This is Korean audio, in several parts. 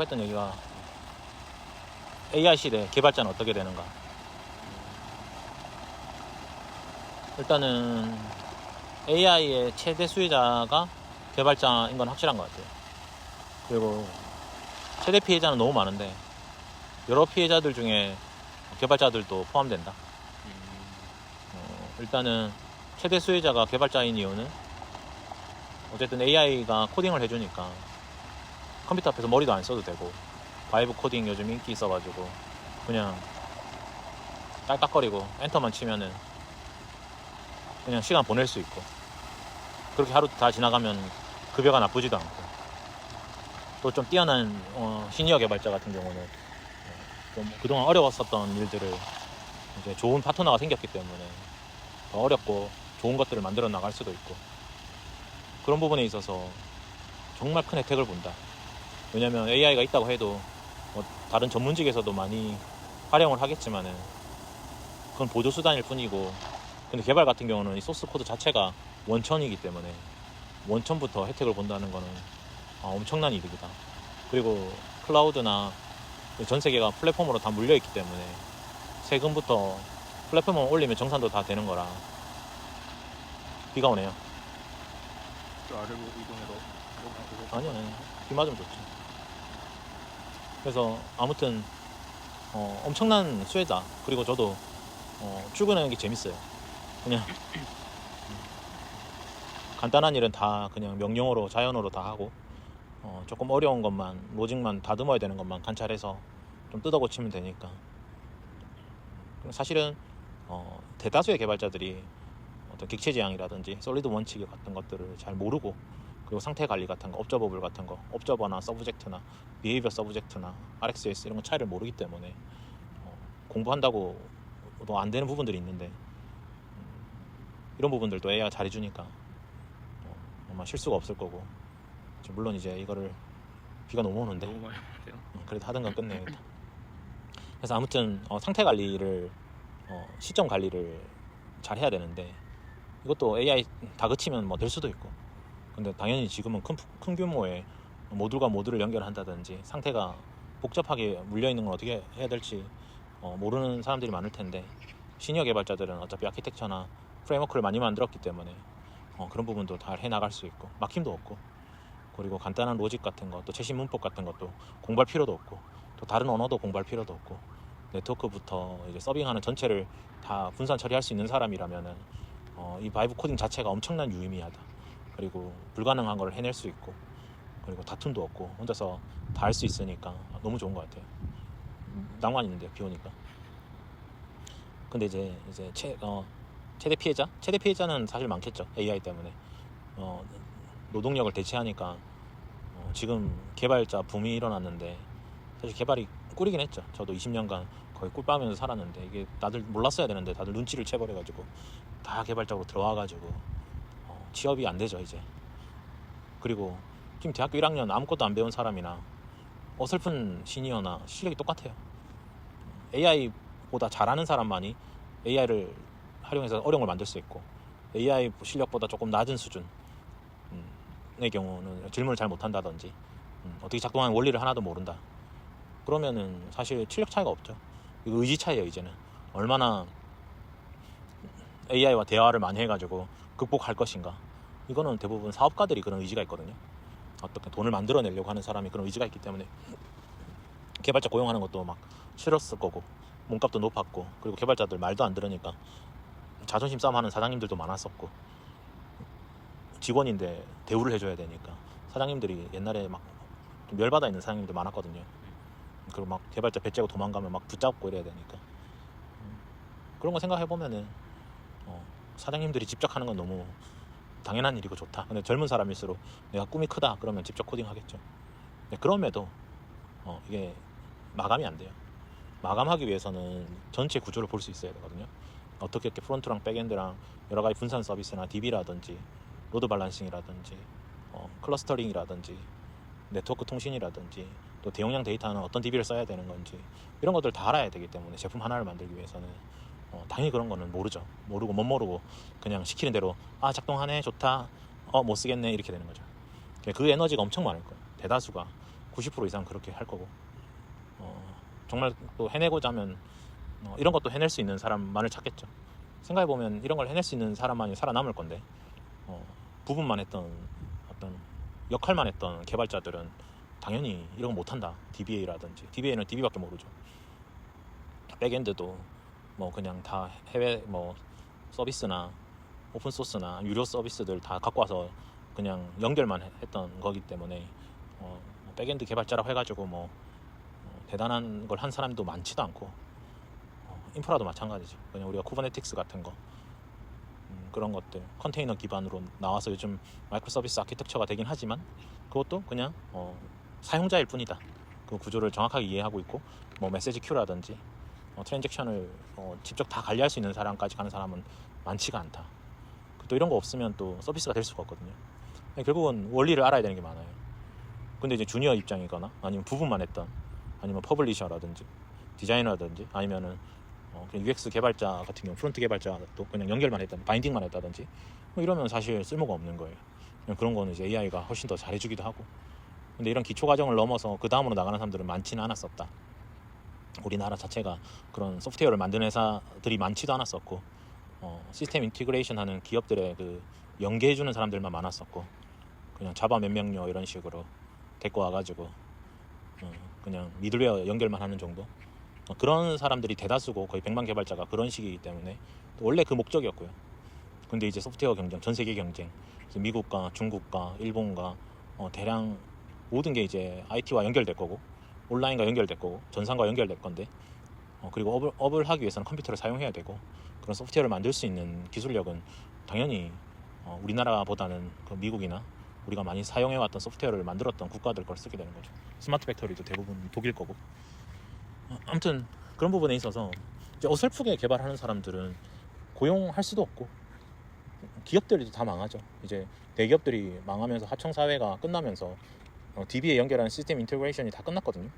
했던 얘기가 AI 시대 개발자는 어떻게 되는가. 일단은 AI의 최대 수혜자가 개발자인 건 확실한 것 같아요. 그리고 최대 피해자는 너무 많은데 여러 피해자들 중에 개발자들도 포함된다. 어, 일단은 최대 수혜자가 개발자인 이유는 어쨌든 AI가 코딩을 해주니까 컴퓨터 앞에서 머리도 안 써도 되고 바이브 코딩 요즘 인기 있어가지고 그냥 깔깍거리고 엔터만 치면은 그냥 시간 보낼 수 있고 그렇게 하루 다 지나가면 급여가 나쁘지도 않고 또 좀 뛰어난 어, 시니어 개발자 같은 경우는 어, 좀 그동안 어려웠었던 일들을 이제 좋은 파트너가 생겼기 때문에 더 어렵고 좋은 것들을 만들어 나갈 수도 있고 그런 부분에 있어서 정말 큰 혜택을 본다. 왜냐면 AI가 있다고 해도 뭐 다른 전문직에서도 많이 활용을 하겠지만은 그건 보조 수단일 뿐이고 근데 개발 같은 경우는 이 소스 코드 자체가 원천이기 때문에 원천부터 혜택을 본다는 거는 아, 엄청난 이득이다. 그리고 클라우드나 전 세계가 플랫폼으로 다 물려 있기 때문에 세금부터 플랫폼을 올리면 정산도 다 되는 거라 비가 오네요. 저 아래로 이동하고 아니요, 아니요. 비 맞으면 좋지. 그래서 아무튼 어, 엄청난 수혜자. 그리고 저도 어, 출근하는 게 재밌어요. 그냥 간단한 일은 다 그냥 명령어로 자연어로 다 하고 어, 조금 어려운 것만 로직만 다듬어야 되는 것만 관찰해서 좀 뜯어 고치면 되니까. 사실은 어, 대다수의 개발자들이 어떤 객체 지향이라든지 솔리드 원칙 같은 것들을 잘 모르고 그리고 상태 관리 같은 거, 업저버블 같은 거, 업저버나 서브젝트나 비헤이비어 서브젝트나 RxJS 이런 거 차이를 모르기 때문에 어, 공부한다고 또안 되는 부분들이 있는데 음, 이런 부분들도 AI가 잘해주니까 어, 아마 실수가 없을 거고 물론 이제 이거를 비가 너무 오는데 너무. 어, 그래도 하든가 끝내야겠다. 그래서 아무튼 어, 상태 관리를 어, 시점 관리를 잘 해야 되는데 이것도 AI 다 그치면 뭐 될 수도 있고 근데 당연히 지금은 큰, 큰 규모의 모듈과 모듈을 연결한다든지 상태가 복잡하게 물려 있는 걸 어떻게 해야 될지 어, 모르는 사람들이 많을 텐데 시니어 개발자들은 어차피 아키텍처나 프레임워크를 많이 만들었기 때문에 어, 그런 부분도 다해 나갈 수 있고 막힘도 없고 그리고 간단한 로직 같은 것, 또 최신 문법 같은 것도 공부할 필요도 없고 또 다른 언어도 공부할 필요도 없고 네트워크부터 이제 서빙하는 전체를 다 분산 처리할 수 있는 사람이라면은 어, 이 바이브 코딩 자체가 엄청난 유의미하다. 그리고 불가능한 걸 해낼 수 있고 그리고 다툼도 없고 혼자서 다 할 수 있으니까 너무 좋은 것 같아요. 음, 낭만 있는데요, 비 오니까. 근데 이제 이제 최, 어, 최대 피해자? 최대 피해자는 사실 많겠죠. AI 때문에. 어, 노동력을 대체하니까 어, 지금 개발자 붐이 일어났는데 사실 개발이 꿀이긴 했죠. 저도 20년간 거의 꿀빠면서 살았는데 이게 다들 몰랐어야 되는데 다들 눈치를 채버려가지고 다 개발자로 들어와가지고 어, 취업이 안 되죠 이제. 그리고 지금 대학교 1학년 아무것도 안 배운 사람이나 어설픈 시니어나 실력이 똑같아요. AI보다 잘하는 사람만이 AI를 활용해서 어려운 걸 만들 수 있고 AI 실력보다 조금 낮은 수준의 경우는 질문을 잘 못한다든지 음, 어떻게 작동하는 원리를 하나도 모른다. 그러면은 사실 실력 차이가 없죠. 의지 차이예요 이제는. 얼마나 AI와 대화를 많이 해가지고 극복할 것인가. 이거는 대부분 사업가들이 그런 의지가 있거든요. 어떻게 돈을 만들어내려고 하는 사람이 그런 의지가 있기 때문에 개발자 고용하는 것도 막 싫었을 거고 몸값도 높았고 그리고 개발자들 말도 안 들으니까 자존심 싸움하는 사장님들도 많았었고 직원인데 대우를 해줘야 되니까 사장님들이 옛날에 막 좀 열받아 있는 사장님들 많았거든요. 그리고 막 개발자 배째고 도망가면 막 붙잡고 이래야 되니까 음, 그런 거 생각해 보면은 어, 사장님들이 직접 하는 건 너무 당연한 일이고 좋다. 근데 젊은 사람일수록 내가 꿈이 크다 그러면 직접 코딩 하겠죠. 그럼에도 어, 이게 마감이 안 돼요. 마감하기 위해서는 전체 구조를 볼 수 있어야 되거든요. 어떻게 이렇게 프론트랑 백엔드랑 여러 가지 분산 서비스나 DB라든지 로드 밸런싱이라든지 어, 클러스터링이라든지 네트워크 통신이라든지 또 대용량 데이터는 어떤 DB를 써야 되는 건지 이런 것들 다 알아야 되기 때문에 제품 하나를 만들기 위해서는 어, 당연히 그런 거는 모르죠. 모르고 못 모르고 그냥 시키는 대로 아 작동하네 좋다 어 못 쓰겠네 이렇게 되는 거죠. 그 에너지가 엄청 많을 거예요. 대다수가 90% 이상 그렇게 할 거고 어, 정말 또 해내고자 하면 어, 이런 것도 해낼 수 있는 사람만을 찾겠죠. 생각해 보면 이런 걸 해낼 수 있는 사람만이 살아남을 건데 어, 부분만 했던 어떤 역할만 했던 개발자들은 당연히 이런 거 못한다. DBA라든지 DBA는 DB밖에 모르죠. 백엔드도 뭐 그냥 다 해외 뭐 서비스나 오픈 소스나 유료 서비스들 다 갖고 와서 그냥 연결만 해- 했던 거기 때문에 어, 백엔드 개발자라고 해가지고 뭐 어, 대단한 걸 한 사람도 많지도 않고 어, 인프라도 마찬가지죠. 그냥 우리가 쿠버네틱스 같은 거 음, 그런 것들 컨테이너 기반으로 나와서 요즘 마이크로 서비스 아키텍처가 되긴 하지만 그것도 그냥 어, 사용자일 뿐이다. 그 구조를 정확하게 이해하고 있고 뭐 메시지 큐라든지 어, 트랜잭션을 어, 직접 다 관리할 수 있는 사람까지 가는 사람은 많지가 않다. 또 이런 거 없으면 또 서비스가 될 수가 없거든요. 결국은 원리를 알아야 되는 게 많아요. 근데 이제 주니어 입장이거나 아니면 부분만 했던 아니면 퍼블리셔라든지 디자이너라든지 아니면은 어, 그냥 UX 개발자 같은 경우 프론트 개발자도 그냥 연결만 했다든지 바인딩만 했다든지 뭐 이러면 사실 쓸모가 없는 거예요. 그런 거는 이제 AI가 훨씬 더 잘해주기도 하고 근데 이런 기초 과정을 넘어서 그 다음으로 나가는 사람들은 많지는 않았었다. 우리나라 자체가 그런 소프트웨어를 만드는 회사들이 많지도 않았었고 어, 시스템 인티그레이션 하는 기업들의 그 연계해주는 사람들만 많았었고 그냥 자바 몇 명요 이런 식으로 데리고 와가지고 어, 그냥 미들웨어 연결만 하는 정도? 어, 그런 사람들이 대다수고 거의 100만 개발자가 그런 식이기 때문에 또 원래 그 목적이었고요. 근데 이제 소프트웨어 경쟁 전 세계 경쟁 미국과 중국과 일본과 어, 대량 모든 게 이제 IT와 연결될 거고 온라인과 연결될 거고 전산과 연결될 건데 어, 그리고 업을, 업을 하기 위해서는 컴퓨터를 사용해야 되고 그런 소프트웨어를 만들 수 있는 기술력은 당연히 어, 우리나라보다는 그 미국이나 우리가 많이 사용해왔던 소프트웨어를 만들었던 국가들 걸 쓰게 되는 거죠. 스마트 팩토리도 대부분 독일 거고. 어, 아무튼 그런 부분에 있어서 이제 어설프게 개발하는 사람들은 고용할 수도 없고 기업들도 다 망하죠. 이제 대기업들이 망하면서 하청 사회가 끝나면서 어, DB에 연결하는 시스템 인테그레이션이 다 끝났거든요.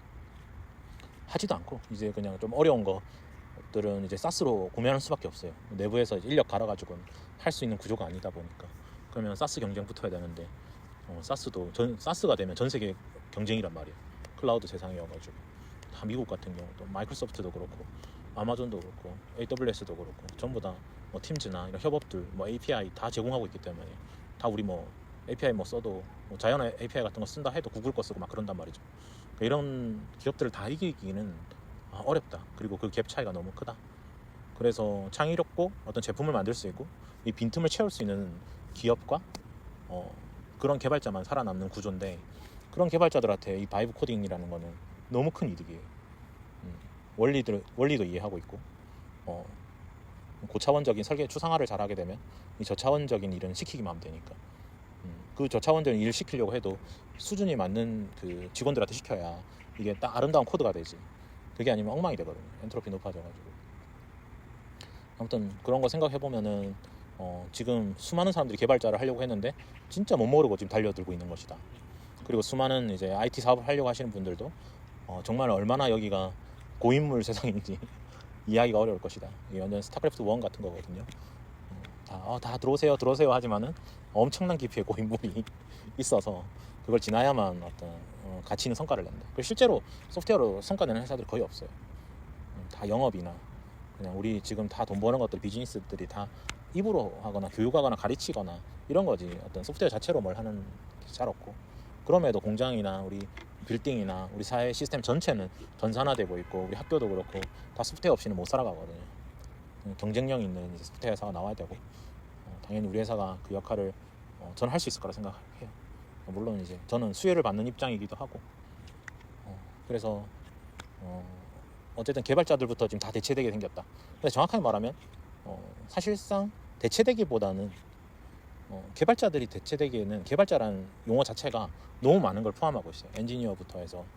하지도 않고 이제 그냥 좀 어려운 것들은 이제 사스로 구매하는 수밖에 없어요. 내부에서 인력 갈아가지고 할 수 있는 구조가 아니다 보니까 그러면 사스 경쟁 붙어야 되는데 어, 사스도 전 사스가 되면 전 세계 경쟁이란 말이에요. 클라우드 세상이어가지고 다 미국 같은 경우도 마이크로소프트도 그렇고 아마존도 그렇고 AWS도 그렇고 전부 다 뭐 팀즈나 이런 협업들 뭐 API 다 제공하고 있기 때문에 다 우리 뭐 API 뭐 써도 뭐 자연 API 같은 거 쓴다 해도 구글 거 쓰고 막 그런단 말이죠. 그러니까 이런 기업들을 다 이기기는 아, 어렵다. 그리고 그 갭 차이가 너무 크다. 그래서 창의롭고 어떤 제품을 만들 수 있고 이 빈틈을 채울 수 있는 기업과 어, 그런 개발자만 살아남는 구조인데 그런 개발자들한테 이 바이브 코딩이라는 거는 너무 큰 이득이에요. 음, 원리들 원리도 이해하고 있고 어, 고차원적인 설계 추상화를 잘하게 되면 이 저차원적인 일은 시키기만 하면 되니까 음, 그 저차원적인 일을 시키려고 해도 수준이 맞는 그 직원들한테 시켜야 이게 딱 아름다운 코드가 되지. 그게 아니면 엉망이 되거든요. 엔트로피 높아져가지고. 아무튼 그런 거 생각해 보면은 어, 지금 수많은 사람들이 개발자를 하려고 했는데 진짜 못 모르고 지금 달려들고 있는 것이다. 그리고 수많은 이제 IT 사업을 하려고 하시는 분들도 어, 정말 얼마나 여기가 고인물 세상인지 이해하기가 어려울 것이다. 이게 완전 스타크래프트 1 같은 거거든요. 어, 다, 어, 다 들어오세요, 들어오세요 하지만은 엄청난 깊이의 고인물이 있어서 그걸 지나야만 어떤 어, 가치 있는 성과를 낸다. 그리고 실제로 소프트웨어로 성과 내는 회사들이 거의 없어요. 음, 다 영업이나 그냥 우리 지금 다 돈 버는 것들 비즈니스들이 다 입으로 하거나 교육하거나 가르치거나 이런 거지 어떤 소프트웨어 자체로 뭘 하는 게잘 없고 그럼에도 공장이나 우리 빌딩이나 우리 사회 시스템 전체는 전산화되고 있고 우리 학교도 그렇고 다 소프트웨어 없이는 못 살아가거든요. 음, 경쟁력 있는 소프트웨어 회사가 나와야 되고 어, 당연히 우리 회사가 그 역할을 어, 저는 할 수 있을 거라 생각해요. 물론 이제 저는 수혜를 받는 입장이기도 하고 어, 그래서 어, 어쨌든 개발자들부터 지금 다 대체되게 생겼다. 근데 정확하게 말하면 어, 사실상 대체되기보다는 어, 개발자들이 대체되기에는 개발자라는 용어 자체가 너무 많은 걸 포함하고 있어요. 엔지니어부터 해서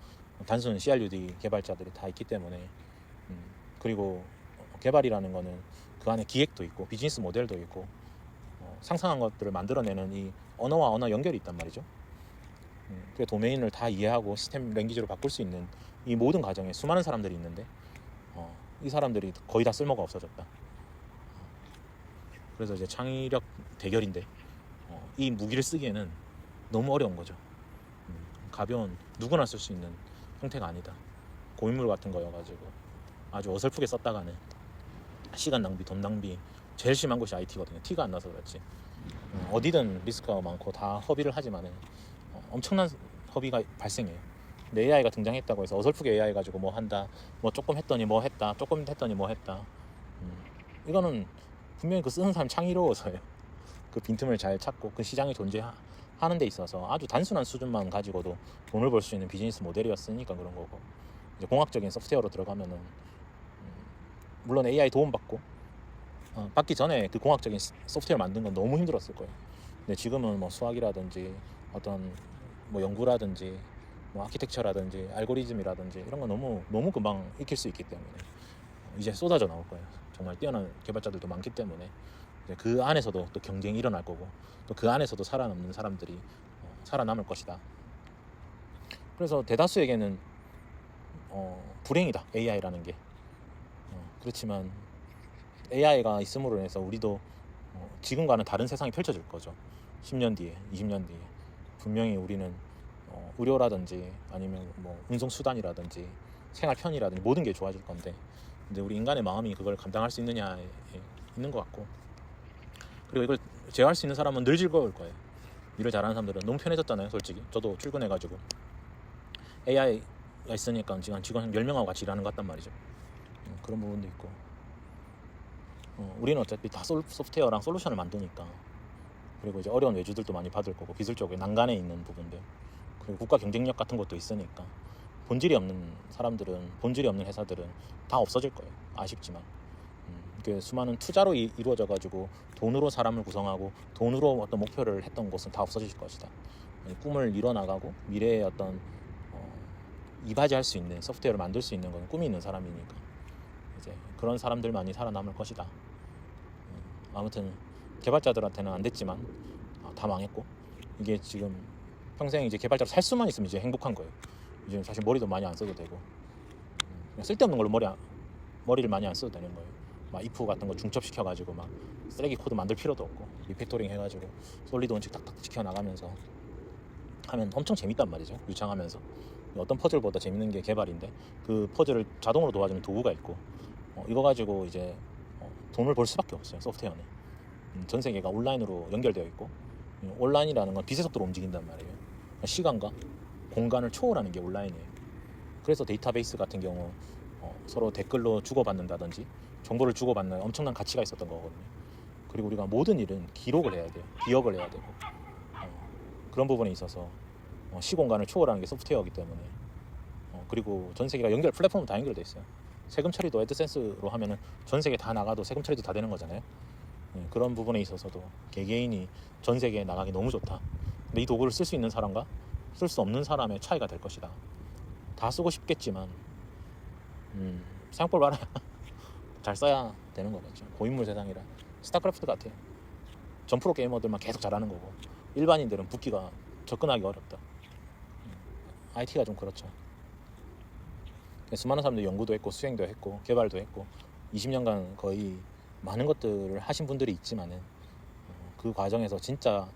단순 CRUD 개발자들이 다 있기 때문에 음, 그리고 어, 개발이라는 거는 그 안에 기획도 있고 비즈니스 모델도 있고 어, 상상한 것들을 만들어내는 이 언어와 언어 연결이 있단 말이죠. 음, 그 도메인을 다 이해하고 시스템 랭귀지로 바꿀 수 있는 이 모든 과정에 수많은 사람들이 있는데 어, 이 사람들이 거의 다 쓸모가 없어졌다. 그래서 이제 창의력 대결인데 어, 이 무기를 쓰기에는 너무 어려운 거죠. 음, 가벼운 누구나 쓸 수 있는 형태가 아니다. 고인물 같은 거여가지고 아주 어설프게 썼다가는 시간 낭비, 돈 낭비 제일 심한 것이 IT거든요. 티가 안 나서 그렇지. 음, 어디든 리스크가 많고 다 허비를 하지만은 어, 엄청난 허비가 발생해요. 근데 AI가 등장했다고 해서 어설프게 AI 가지고 뭐 한다, 뭐 조금 했더니 뭐 했다, 조금 했더니 뭐 했다. 음, 이거는 분명히 그 쓰는 사람 창의로워서요. 그 빈틈을 잘 찾고 그 시장이 존재하는 데 있어서 아주 단순한 수준만 가지고도 돈을 벌 수 있는 비즈니스 모델이었으니까 그런 거고 이제 공학적인 소프트웨어로 들어가면은 음, 물론 AI 도움 받고 어, 받기 전에 그 공학적인 스- 소프트웨어 만든 건 너무 힘들었을 거예요. 근데 지금은 뭐 수학이라든지 어떤 뭐 연구라든지 뭐 아키텍처라든지 알고리즘이라든지 이런 거 너무 너무 금방 익힐 수 있기 때문에 이제 쏟아져 나올 거예요. 정말 뛰어난 개발자들도 많기 때문에 그 안에서도 또 경쟁이 일어날 거고 또 그 안에서도 살아남는 사람들이 어, 살아남을 것이다. 그래서 대다수에게는 어, 불행이다 AI라는 게 어, 그렇지만 AI가 있음으로 인해서 우리도 어, 지금과는 다른 세상이 펼쳐질 거죠. 10년 뒤에, 20년 뒤에 분명히 우리는 어, 의료라든지 아니면 뭐 운송 수단이라든지 생활 편이라든지 모든 게 좋아질 건데 근데 우리 인간의 마음이 그걸 감당할 수 있느냐에 있는 것 같고 그리고 이걸 제어할 수 있는 사람은 늘 즐거울 거예요. 일을 잘하는 사람들은 너무 편해졌잖아요, 솔직히. 저도 출근해가지고 AI가 있으니까 지금 직원 한 10명하고 같이 일하는 것 같단 말이죠. 음, 그런 부분도 있고. 어, 우리는 어차피 다 솔- 소프트웨어랑 솔루션을 만드니까. 그리고 이제 어려운 외주들도 많이 받을 거고 기술적으로 난간에 있는 부분들. 그리고 국가 경쟁력 같은 것도 있으니까. 본질이 없는 사람들은 본질이 없는 회사들은 다 없어질 거예요. 아쉽지만. 음, 그 수많은 투자로 이, 루어져 가지고 돈으로 사람을 구성하고 돈으로 어떤 목표를 했던 곳은 다 없어질 것이다. 이 꿈을 이뤄 나가고 미래의 어떤 어, 이바지할 수 있는 소프트웨어를 만들 수 있는 건 꿈이 있는 사람이니까. 이제 그런 사람들만이 살아남을 것이다. 음, 아무튼 개발자들한테는 안 됐지만 아, 다 망했고 이게 지금 평생 이제 개발자로 살 수만 있으면 이제 행복한 거예요. 이제 사실 머리도 많이 안 써도 되고 음, 쓸데없는 걸로 머리 안- 머리를 많이 안 써도 되는 거예요. 막 if 같은 거 중첩시켜 가지고 막 쓰레기 코드 만들 필요도 없고 리팩토링 해가지고 솔리드 원칙 탁탁 지켜 나가면서 하면 엄청 재밌단 말이죠. 유창하면서 어떤 퍼즐보다 재밌는 게 개발인데 그 퍼즐을 자동으로 도와주는 도구가 있고 어, 이거 가지고 이제 어, 돈을 벌 수밖에 없어요. 소프트웨어는 음, 전 세계가 온라인으로 연결되어 있고 음, 온라인이라는 건 빛의 속도로 움직인단 말이에요. 시간과 공간을 초월하는 게 온라인이에요. 그래서 데이터베이스 같은 경우 어, 서로 댓글로 주고받는다든지 정보를 주고받는 엄청난 가치가 있었던 거거든요. 그리고 우리가 모든 일은 기록을 해야 돼요. 기억을 해야 되고 어, 그런 부분에 있어서 어, 시공간을 초월하는 게 소프트웨어이기 때문에 어, 그리고 전 세계가 연결 플랫폼 다 연결돼 있어요. 세금 처리도 애드센스로 하면은 전 세계 다 나가도 세금 처리도 다 되는 거잖아요. 예, 그런 부분에 있어서도 개개인이 전 세계에 나가기 너무 좋다. 근데 이 도구를 쓸 수 있는 사람과 쓸 수 없는 사람의 차이가 될 것이다. 다 쓰고 싶겠지만 음, 생각볼 알아야 잘 써야 되는 거겠죠. 고인물 세상이라 스타크래프트 같아요. 전프로 게이머들만 계속 잘하는 거고 일반인들은 붙기가 접근하기 어렵다. IT가 좀 그렇죠. 수많은 사람들이 연구도 했고 수행도 했고 개발도 했고 20년간 거의 많은 것들을 하신 분들이 있지만은 어, 그 과정에서 진짜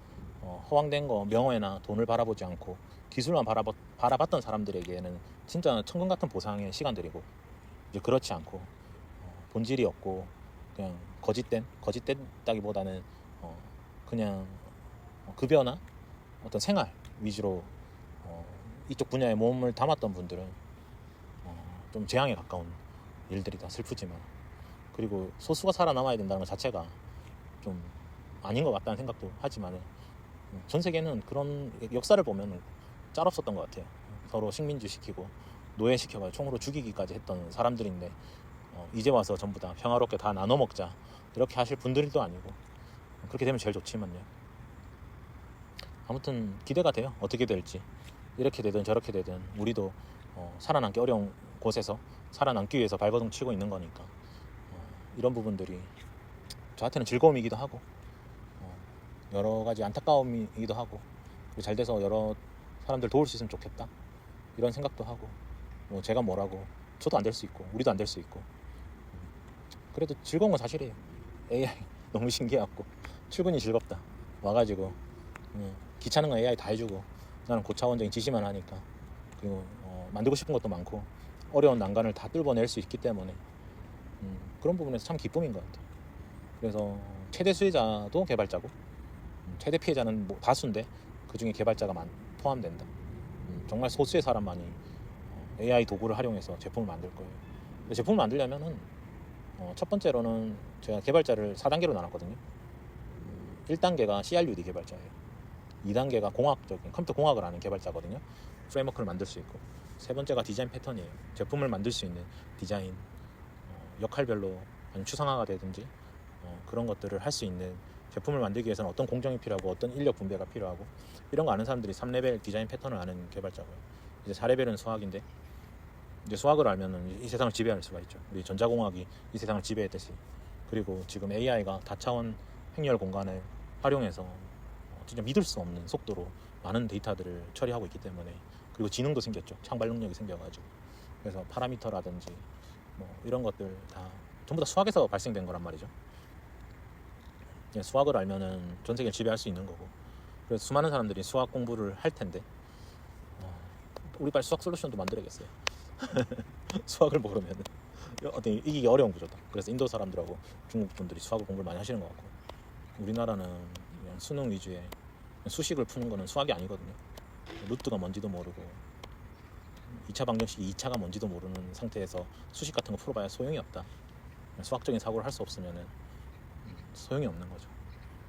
어, 허황된 거 명예나 돈을 바라보지 않고 기술만 바라봤, 바라봤던 사람들에게는 진짜 천금 같은 보상의 시간들이고 이제 그렇지 않고 어, 본질이 없고 그냥 거짓된 거짓됐다기보다는 어, 그냥 어, 급여나 어떤 생활 위주로 어, 이쪽 분야에 몸을 담았던 분들은 어, 좀 재앙에 가까운 일들이다 슬프지만 그리고 소수가 살아남아야 된다는 것 자체가 좀 아닌 것 같다는 생각도 하지만 전 세계는 그런 역사를 보면 짤 없었던 것 같아요. 서로 식민지 시키고 노예 시켜가 총으로 죽이기까지 했던 사람들인데 어, 이제 와서 전부 다 평화롭게 다 나눠 먹자 이렇게 하실 분들도 아니고 그렇게 되면 제일 좋지만요. 아무튼 기대가 돼요. 어떻게 될지 이렇게 되든 저렇게 되든 우리도 어, 살아남기 어려운 곳에서 살아남기 위해서 발버둥 치고 있는 거니까 어, 이런 부분들이 저한테는 즐거움이기도 하고 어, 여러 가지 안타까움이기도 하고 잘 돼서 여러 사람들 도울 수 있으면 좋겠다 이런 생각도 하고 뭐 제가 뭐라고 저도 안 될 수 있고 우리도 안 될 수 있고 음, 그래도 즐거운 건 사실이에요. AI 너무 신기해갖고 출근이 즐겁다 와가지고 음, 귀찮은 거 AI 다 해주고 나는 고차원적인 지시만 하니까 그리고 어, 만들고 싶은 것도 많고 어려운 난관을 다 뚫어낼 수 있기 때문에 음, 그런 부분에서 참 기쁨인 것 같아요. 그래서 최대 수혜자도 개발자고 음, 최대 피해자는 뭐 다수인데 그 중에 개발자가 많, 포함된다. 음, 정말 소수의 사람만이 어, AI 도구를 활용해서 제품을 만들 거예요. 제품을 만들려면은 어, 첫 번째로는 제가 개발자를 4단계로 나눴거든요. 음, 1단계가 CRUD 개발자예요. 2단계가 공학적인 컴퓨터 공학을 하는 개발자거든요. 프레임워크를 만들 수 있고 세 번째가 디자인 패턴이에요. 제품을 만들 수 있는 디자인 어, 역할별로 아니면 추상화가 되든지 어, 그런 것들을 할 수 있는 제품을 만들기 위해서는 어떤 공정이 필요하고 어떤 인력 분배가 필요하고 이런 거 아는 사람들이 3레벨 디자인 패턴을 아는 개발자고요. 이제 4레벨은 수학인데 이제 수학을 알면은 이 세상을 지배할 수가 있죠. 우리 전자공학이 이 세상을 지배했듯이 그리고 지금 AI가 다차원 행렬 공간을 활용해서 어, 진짜 믿을 수 없는 속도로 많은 데이터들을 처리하고 있기 때문에 그리고 지능도 생겼죠. 창발 능력이 생겨가지고 그래서 파라미터라든지 뭐 이런 것들 다 전부 다 수학에서 발생된 거란 말이죠. 예, 수학을 알면은 전 세계를 지배할 수 있는 거고 그래서 수많은 사람들이 수학 공부를 할 텐데 어, 우리 빨리 수학 솔루션도 만들어야겠어요. 수학을 모르면은 어떤 이기기 어려운 구조다. 그래서 인도 사람들하고 중국 분들이 수학을 공부를 많이 하시는 것 같고 우리나라는 수능 위주의 수식을 푸는 거는 수학이 아니거든요. 루트가 뭔지도 모르고 2차 방정식이 2차가 뭔지도 모르는 상태에서 수식 같은 거 풀어봐야 소용이 없다. 수학적인 사고를 할 수 없으면은 소용이 없는 거죠.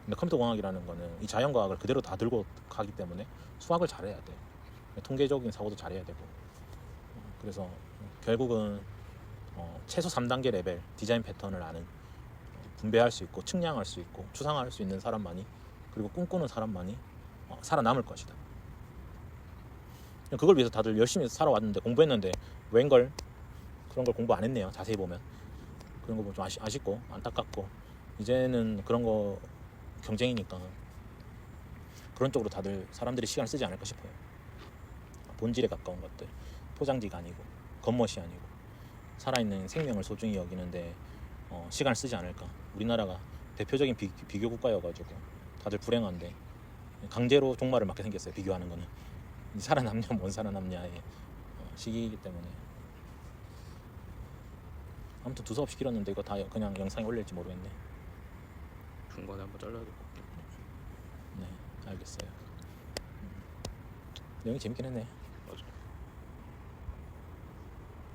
근데 컴퓨터 공학이라는 거는 이 자연과학을 그대로 다 들고 가기 때문에 수학을 잘해야 돼. 통계적인 사고도 잘해야 되고. 그래서 결국은 어, 최소 3단계 레벨 디자인 패턴을 아는 어, 분배할 수 있고 측량할 수 있고 추상화할 수 있는 사람만이 그리고 꿈꾸는 사람만이 어, 살아남을 것이다. 그걸 위해서 다들 열심히 살아왔는데 공부했는데 웬걸 그런 걸 공부 안 했네요. 자세히 보면 그런 거 보면 좀 아시, 아쉽고 안타깝고 이제는 그런 거 경쟁이니까 그런 쪽으로 다들 사람들이 시간을 쓰지 않을까 싶어요. 본질에 가까운 것들 포장지가 아니고 겉멋이 아니고 살아있는 생명을 소중히 여기는데 어, 시간을 쓰지 않을까. 우리나라가 대표적인 비, 비교 국가여가지고 다들 불행한데 강제로 종말을 맞게 생겼어요. 비교하는 거는 이 살아남냐 못 살아남냐의 어, 시기이기 때문에 아무튼 두서없이 길었는데 이거 다 그냥 영상에 올릴지 모르겠네. 중간에 한번 잘라야 될것 같아. 네, 알겠어요. 음. 내용이 재밌긴 했네.